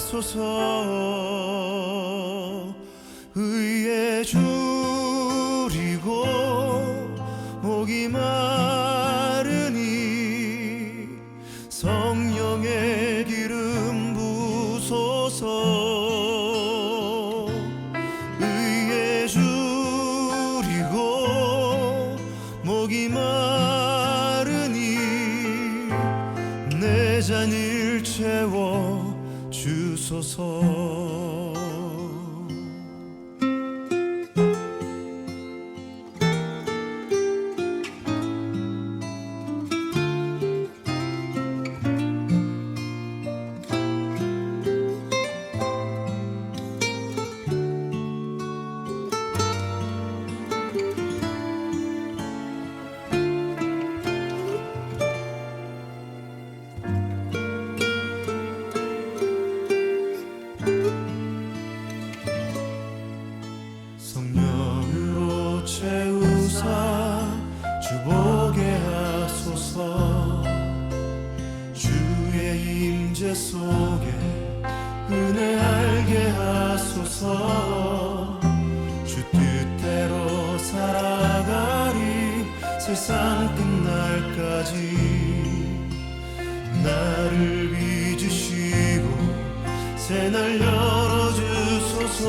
하소서. 의에 줄이고 목이 마르니 성령의 기름 부소서. 의에 줄이고 목이 마르니 내 잔을 채워 주 임재 속에 은혜 알게 하소서. 주 뜻대로 살아가리 세상 끝날까지. 나를 빚으시고 새날 열어주소서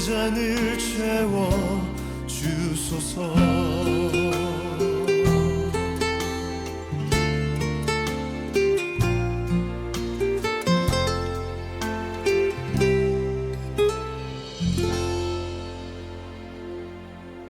잔을 채워 주소서